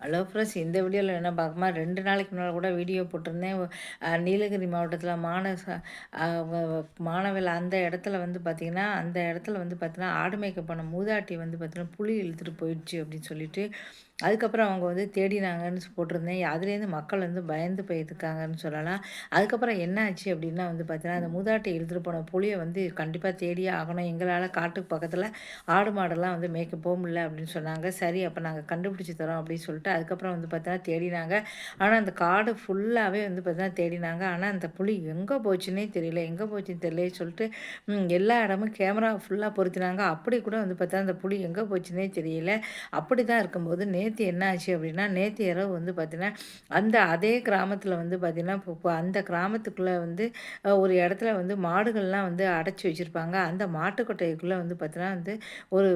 Hello friends இந்த வீடியோவில் என்ன பார்க்கமா ரெண்டு நாளைக்கு முன்னால் கூட வீடியோ போட்டிருந்தேன். நீலகிரி மாவட்டத்தில் மான மாணவில் அந்த இடத்துல வந்து பார்த்திங்கன்னா அந்த இடத்துல வந்து பார்த்திங்கன்னா ஆடு மேய்க்க போன மூதாட்டி வந்து பார்த்திங்கன்னா புலி இழுத்துட்டு போயிடுச்சு அப்படின்னு சொல்லிட்டு அதுக்கப்புறம் அவங்க வந்து தேடினாங்கன்னு போட்டிருந்தேன். அதுலேருந்து மக்கள் வந்து பயந்து போயிருக்காங்கன்னு சொல்லலாம். அதுக்கப்புறம் என்ன ஆச்சு அப்படின்னா வந்து பார்த்தீங்கன்னா அந்த மூதாட்டை எழுதிட்டு போன புளியை வந்து கண்டிப்பாக தேடியே ஆகணும். எங்களால் காட்டுக்கு பக்கத்தில் ஆடு மாடெல்லாம் வந்து மேய்க்க போக முடியல அப்படின்னு சொன்னாங்க. சரி அப்போ நாங்கள் கண்டுபிடிச்சி தரோம் அப்படின்னு சொல்லிட்டு அதுக்கப்புறம் வந்து பார்த்தீங்கன்னா தேடினாங்க. ஆனால் அந்த காடு ஃபுல்லாகவே வந்து பார்த்தீங்கன்னா தேடினாங்க. ஆனால் அந்த புளி எங்கே போச்சுன்னே தெரியல. எங்கே போச்சுன்னு தெரியல சொல்லிட்டு எல்லா இடமும் கேமரா ஃபுல்லாக பொருத்தினாங்க. அப்படி கூட வந்து பார்த்தா அந்த புளி எங்கே போச்சுன்னே தெரியல. அப்படி தான் இருக்கும்போது நேற்று என்ன ஆச்சு அப்படின்னா நேற்று இரவு வந்து பார்த்தீங்கன்னா அந்த அதே கிராமத்தில் வந்து பார்த்திங்கன்னா இப்போ அந்த கிராமத்துக்குள்ளே வந்து ஒரு இடத்துல வந்து மாடுகள்லாம் வந்து அடைச்சி வச்சுருப்பாங்க. அந்த மாட்டுக்கொட்டைக்குள்ளே வந்து பார்த்தீங்கன்னா வந்து ஒரு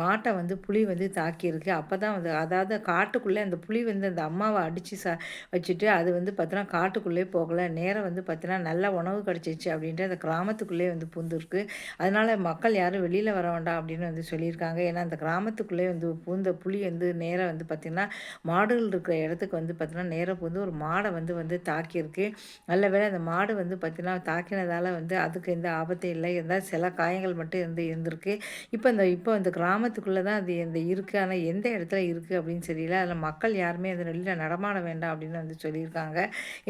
மாட்டை வந்து புலி வந்து தாக்கியிருக்கு. அப்போ தான் வந்து அதாவது காட்டுக்குள்ளே அந்த புலி வந்து அந்த அம்மாவை அடித்து ச வச்சுட்டு அது வந்து பார்த்தீங்கன்னா காட்டுக்குள்ளே போகலை. நேரம் வந்து பார்த்தீங்கன்னா நல்ல உணவு கிடச்சிச்சு அப்படின்ட்டு அந்த கிராமத்துக்குள்ளே வந்து பூந்துருக்கு அதனால் மக்கள் யாரும் வெளியில் வர வேண்டாம் அப்படின்னு வந்து சொல்லியிருக்காங்க. ஏன்னா அந்த கிராமத்துக்குள்ளே வந்து பூந்த புலி வந்து நேராக வந்து பார்த்திங்கன்னா மாடுகள் இருக்கிற இடத்துக்கு வந்து பார்த்திங்கன்னா நேராக வந்து ஒரு மாடை வந்து வந்து தாக்கியிருக்கு. நல்ல வேளை அந்த மாடு வந்து பார்த்திங்கன்னா தாக்கினதால் வந்து அதுக்கு எந்த ஆபத்தும் இல்லை. இருந்தால் சில காயங்கள் மட்டும் இருந்து இருந்திருக்கு. இப்போ இந்த இப்போ அந்த கிராமத்துக்குள்ளே தான் அது இந்த இருக்குது ஆனால் எந்த இடத்துல இருக்குது அப்படின்னு தெரியல. அதில் மக்கள் யாருமே அந்த வெளியில் நடமாட வேண்டாம் அப்படின்னு வந்து சொல்லியிருக்காங்க.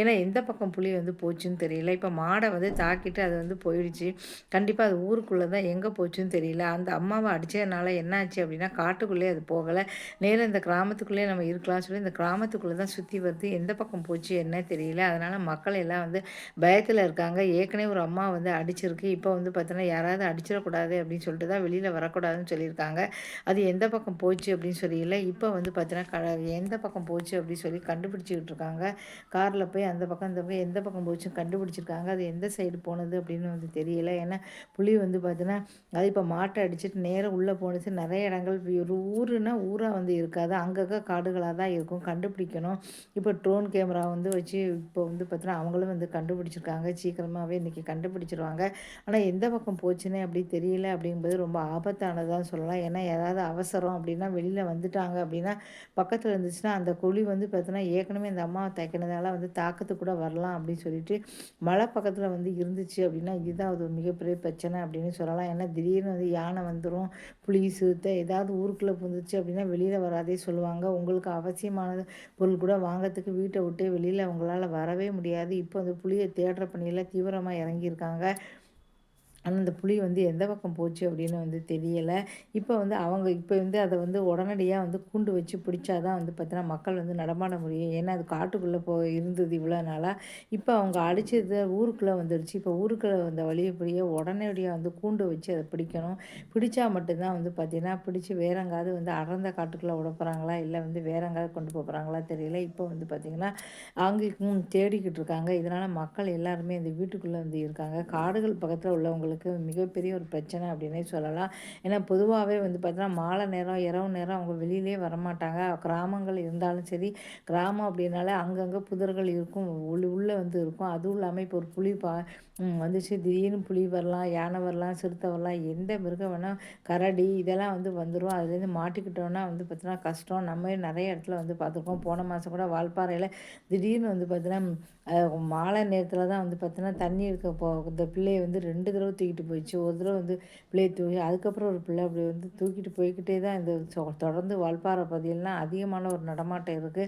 ஏன்னா எந்த பக்கம் புலி வந்து போச்சுன்னு தெரியல. இப்போ மாடை வந்து தாக்கிட்டு அது வந்து போயிடுச்சு. கண்டிப்பாக அது ஊருக்குள்ளே தான் எங்கே போச்சுன்னு தெரியல. அந்த அம்மாவை அடித்ததுனால என்ன ஆச்சு அப்படின்னா காட்டுக்குள்ளே அது போகலை. நேராக இந்த கிராமத்துக்குள்ளே நம்ம இருக்கலாம்னு சொல்லி இந்த கிராமத்துக்குள்ளே தான் சுற்றி வருது எந்த பக்கம் போச்சு என்ன தெரியல. அதனால் மக்கள் எல்லாம் வந்து பயத்தில் இருக்காங்க. ஏற்கனவே ஒரு அம்மா வந்து அடிச்சிருக்கு. இப்போ வந்து பார்த்தோன்னா யாராவது அடிச்சிடக்கூடாது அப்படின்னு சொல்லிட்டு தான் வெளியில் வரக்கூடாதுன்னு சொல்லியிருக்காங்க. அது எந்த பக்கம் போச்சு அப்படின்னு சொல்லியில் இப்போ வந்து பார்த்தோன்னா க எந்த பக்கம் போச்சு அப்படின்னு சொல்லி கண்டுபிடிச்சிக்கிட்டு இருக்காங்க. காரில் போய் அந்த பக்கம் இந்த பக்கம் எந்த பக்கம் போச்சு கண்டுபிடிச்சிருக்காங்க. அது எந்த சைடு போனது அப்படின்னு வந்து தெரியல. ஏன்னா புலி வந்து பார்த்தோன்னா அது இப்போ மாட்டை அடிச்சிட்டு நேராக உள்ளே போணுச்சு. நிறைய இடங்கள் ஒரு ஊருன்னா ஊராக வந்து இருக்காது. அங்கங்கே காடுகளாக தான் இருக்கும். கண்டுபிடிக்கணும். இப்போ ட்ரோன் கேமரா வந்து வச்சு இப்போ வந்து பார்த்தீங்கன்னா அவங்களும் வந்து கண்டுபிடிச்சிருக்காங்க. சீக்கிரமாகவே இன்றைக்கி கண்டுபிடிச்சிருவாங்க. ஆனால் எந்த பக்கம் போச்சுன்னே அப்படி தெரியல அப்படிங்கும்போது ரொம்ப ஆபத்தானதான் சொல்லலாம். ஏன்னா ஏதாவது அவசரம் அப்படின்னா வெளியில் வந்துட்டாங்க அப்படின்னா பக்கத்தில் இருந்துச்சுன்னா அந்த குழி வந்து பார்த்தீங்கன்னா ஏற்கனவே இந்த அம்மா தைக்கினதால வந்து தாக்கத்து கூட வரலாம் அப்படின்னு சொல்லிட்டு மலை பக்கத்தில் வந்து இருந்துச்சு அப்படின்னா இதுதான் அது மிகப்பெரிய பிரச்சனை அப்படின்னு சொல்லலாம். ஏன்னா திடீர்னு வந்து யானை வந்துடும் புலி சிறுத்தை ஏதாவது ஊருக்குள்ளே புந்துச்சு அப்படின்னா வெளியில் வராதே சொல்லுவாங்க. உங்களுக்கு அவசியமானது பொருள் கூட வாங்கிறதுக்கு வீட்டை விட்டு வெளியில் உங்களால் வரவே முடியாது. இப்போ அந்த புளியை தேடுற பணியில் தீவிரமாக இறங்கியிருக்காங்க. ஆனால் அந்த புலி வந்து எந்த பக்கம் போச்சு அப்படின்னு வந்து தெரியலை. இப்போ வந்து அவங்க இப்போ வந்து அதை வந்து உடனடியாக வந்து கூண்டு வச்சு பிடிச்சா தான் வந்து பார்த்தீங்கன்னா மக்கள் வந்து நடமாட முடியும். ஏன்னா அது காட்டுக்குள்ளே போ இருந்தது இவ்வளோ நாளாக இப்போ அவங்க அடிச்சது ஊருக்குள்ளே வந்துடுச்சு இப்போ ஊருக்குள்ளே வந்த வழியை உடனடியாக வந்து கூண்டு வச்சு அதை பிடிக்கணும். பிடிச்சா மட்டும்தான் வந்து பார்த்தீங்கன்னா பிடிச்சி வேற எங்காவது வந்து அடர்ந்த காட்டுக்குள்ளே விட போகிறாங்களா இல்லை வந்து வேற எங்காவது கொண்டு போகிறாங்களா தெரியல. இப்போ வந்து பார்த்திங்கன்னா அவங்களுக்கும் தேடிக்கிட்டு இருக்காங்க. இதனால் மக்கள் எல்லாருமே இந்த வீட்டுக்குள்ளே வந்து இருக்காங்க. காடுகள் பக்கத்தில் உள்ளவங்களுக்கு மிகப்பெரிய ஒரு பிரச்சனை அப்படின்னே சொல்லலாம். ஏன்னா பொதுவாகவே வந்து பார்த்தீங்கன்னா மாலை நேரம் இரவு நேரம் அவங்க வெளியிலே வரமாட்டாங்க. கிராமங்கள் இருந்தாலும் சரி கிராமம் அப்படின்னாலே அங்கங்கே புதர்கள் இருக்கும் உள்ள உள்ளே வந்து இருக்கும். அதுவும் இல்லாமல் இப்போ ஒரு புலி பா வந்துச்சு திடீர்னு புலி வரலாம் யானை வரலாம் சிறுத்தை வரலாம் எந்த மிருகம் வேணால் கரடி இதெல்லாம் வந்து வந்துடும் அதுலேருந்து மாட்டிக்கிட்டோன்னா வந்து பார்த்தீங்கன்னா கஷ்டம். நம்ம நிறைய இடத்துல வந்து பார்த்துருக்கோம். போன மாதம் கூட வால்பாறையில் திடீர்னு வந்து பார்த்தீங்கன்னா மாலை நேரத்தில் தான் வந்து பார்த்தீங்கன்னா தண்ணி இருக்க போ இந்த பிள்ளையை வந்து ரெண்டு தடவை தூக்கிட்டு போயிடுச்சு. ஒரு தடவை வந்து பிள்ளையை தூக்கி அதுக்கப்புறம் ஒரு பிள்ளை அப்படி வந்து தூக்கிட்டு போய்க்கிட்டே தான் இந்த தொடர்ந்து வால்பாறை பகுதியிலலாம் அதிகமான ஒரு நடமாட்டம் இருக்குது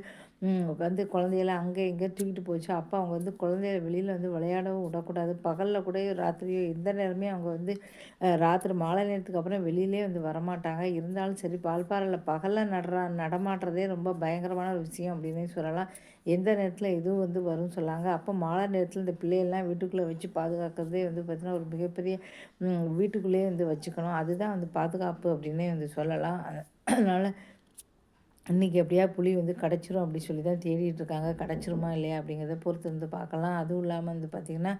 வந்து குழந்தையெல்லாம் அங்கே இங்கே தூக்கிட்டு போச்சு. அப்போ அவங்க வந்து குழந்தைய வெளியில் வந்து விளையாடவும் விடக்கூடாது. பகலில் கூட ராத்திரியோ எந்த நேரமே அவங்க வந்து ராத்திரி மாலை நேரத்துக்கு அப்புறம் வெளியிலே வந்து வரமாட்டாங்க. இருந்தாலும் சரி பால்பாறையில் பகலில் நடுறா நடமாட்டுறதே ரொம்ப பயங்கரமான ஒரு விஷயம் அப்படின்னே சொல்லலாம். எந்த நேரத்தில் எதுவும் வந்து வரும்னு சொல்லாங்க. அப்போ மாலை நேரத்தில் இந்த பிள்ளையெல்லாம் வீட்டுக்குள்ளே வச்சு பாதுகாக்கிறதே வந்து பார்த்திங்கன்னா ஒரு மிகப்பெரிய வீட்டுக்குள்ளேயே வந்து வச்சுக்கணும். அதுதான் வந்து பாதுகாப்பு அப்படின்னே வந்து சொல்லலாம். அதனால் இன்றைக்கி எப்படியா புலி வந்து கிடச்சிரும் அப்படி சொல்லி தான் தேடிட்டு இருக்காங்க. கிடச்சிருமா இல்லையா அப்படிங்கிறத பொறுத்து இருந்து பார்க்கலாம். அதுவும் இல்லாமல் வந்து பார்த்திங்கன்னா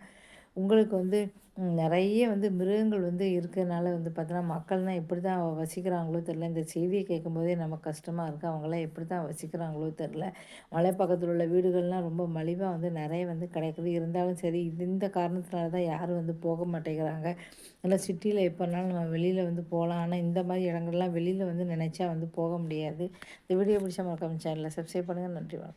உங்களுக்கு வந்து நிறைய வந்து மிருகங்கள் வந்து இருக்கிறதுனால வந்து பார்த்தோன்னா மக்கள்லாம் எப்படி தான் வசிக்கிறாங்களோ தெரில இந்த செய்தியை கேட்கும்போதே நமக்கு கஷ்டமாக இருக்குது அவங்களாம் எப்படி தான் வசிக்கிறாங்களோ தெரில மலை பக்கத்தில் உள்ள வீடுகள்லாம் ரொம்ப மலிவாக வந்து நிறைய வந்து கிடைக்குது. இருந்தாலும் சரி இது இந்த காரணத்தினால தான் யாரும் வந்து போக மாட்டேங்கிறாங்க. நல்லா சிட்டியில் எப்போனாலும் நம்ம வெளியில் வந்து போகலாம். ஆனால் இந்த மாதிரி இடங்கள்லாம் வெளியில் வந்து நினச்சா வந்து போக முடியாது. இந்த வீடியோ பிடிச்ச மறக்காம சேனலில் சப்ஸ்கிரைப் பண்ணுங்கள் நன்றி வணக்கம்.